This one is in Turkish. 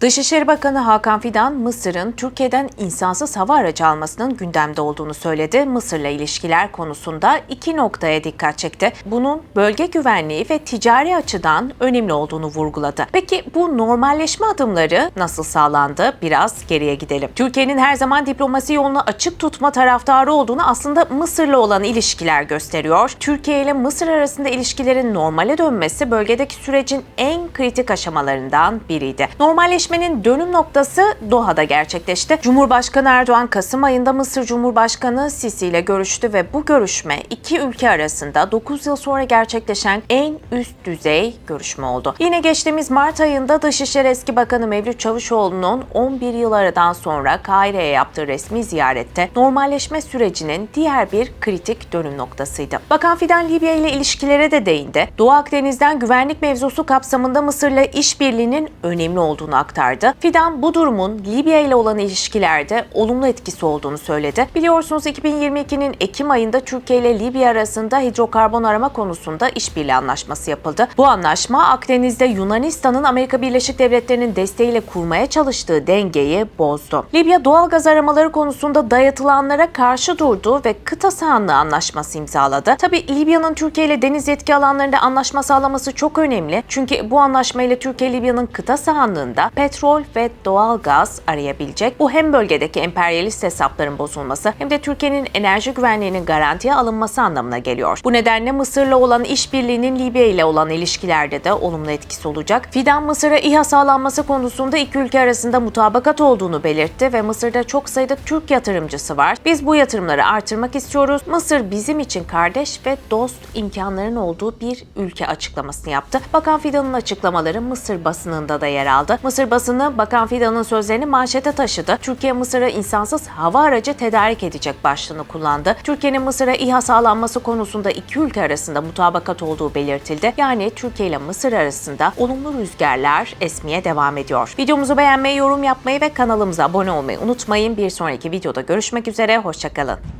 Dışişleri Bakanı Hakan Fidan, Mısır'ın Türkiye'den insansız hava aracı almasının gündemde olduğunu söyledi. Mısır'la ilişkiler konusunda iki noktaya dikkat çekti. Bunun bölge güvenliği ve ticari açıdan önemli olduğunu vurguladı. Peki bu normalleşme adımları nasıl sağlandı? Biraz geriye gidelim. Türkiye'nin her zaman diplomasi yolunu açık tutma taraftarı olduğunu aslında Mısır'la olan ilişkiler gösteriyor. Türkiye ile Mısır arasında ilişkilerin normale dönmesi bölgedeki sürecin en kritik aşamalarından biriydi. Normalleşmenin dönüm noktası Doha'da gerçekleşti. Cumhurbaşkanı Erdoğan Kasım ayında Mısır Cumhurbaşkanı Sisi ile görüştü ve bu görüşme iki ülke arasında 9 yıl sonra gerçekleşen en üst düzey görüşme oldu. Yine geçtiğimiz Mart ayında Dışişleri Eski Bakanı Mevlüt Çavuşoğlu'nun 11 yıl aradan sonra Kahire'ye yaptığı resmi ziyarette normalleşme sürecinin diğer bir kritik dönüm noktasıydı. Bakan Fidan Libya ile ilişkilere de değindi. Doğu Akdeniz'den güvenlik mevzusu kapsamında Mısır'la işbirliğinin önemli olduğunu aktardı. Fidan bu durumun Libya ile olan ilişkilerde olumlu etkisi olduğunu söyledi. Biliyorsunuz 2022'nin Ekim ayında Türkiye ile Libya arasında hidrokarbon arama konusunda işbirliği anlaşması yapıldı. Bu anlaşma Akdeniz'de Yunanistan'ın Amerika Birleşik Devletleri'nin desteğiyle kurmaya çalıştığı dengeyi bozdu. Libya doğal gaz aramaları konusunda dayatılanlara karşı durdu ve kıta sahanlığı anlaşması imzaladı. Tabi Libya'nın Türkiye ile deniz yetki alanlarında anlaşma sağlaması çok önemli. Çünkü bu anlaşmayla Türkiye Libya'nın kıta sahanlığında petrol ve doğal gaz arayabilecek. Bu hem bölgedeki emperyalist hesapların bozulması hem de Türkiye'nin enerji güvenliğinin garantiye alınması anlamına geliyor. Bu nedenle Mısır'la olan işbirliğinin Libya ile olan ilişkilerde de olumlu etkisi olacak. Fidan Mısır'a İHA sağlanması konusunda iki ülke arasında mutabakat olduğunu belirtti ve Mısır'da çok sayıda Türk yatırımcısı var. Biz bu yatırımları artırmak istiyoruz. Mısır bizim için kardeş ve dost imkanların olduğu bir ülke açıklamasını yaptı. Bakan Fidan'ın açıklamaları Mısır basınında da yer aldı. Mısır basını Bakan Fidan'ın sözlerini manşete taşıdı. Türkiye Mısır'a insansız hava aracı tedarik edecek başlığını kullandı. Türkiye'nin Mısır'a İHA sağlanması konusunda iki ülke arasında mutabakat olduğu belirtildi. Yani Türkiye ile Mısır arasında olumlu rüzgarlar esmeye devam ediyor. Videomuzu beğenmeyi, yorum yapmayı ve kanalımıza abone olmayı unutmayın. Bir sonraki videoda görüşmek üzere, hoşçakalın.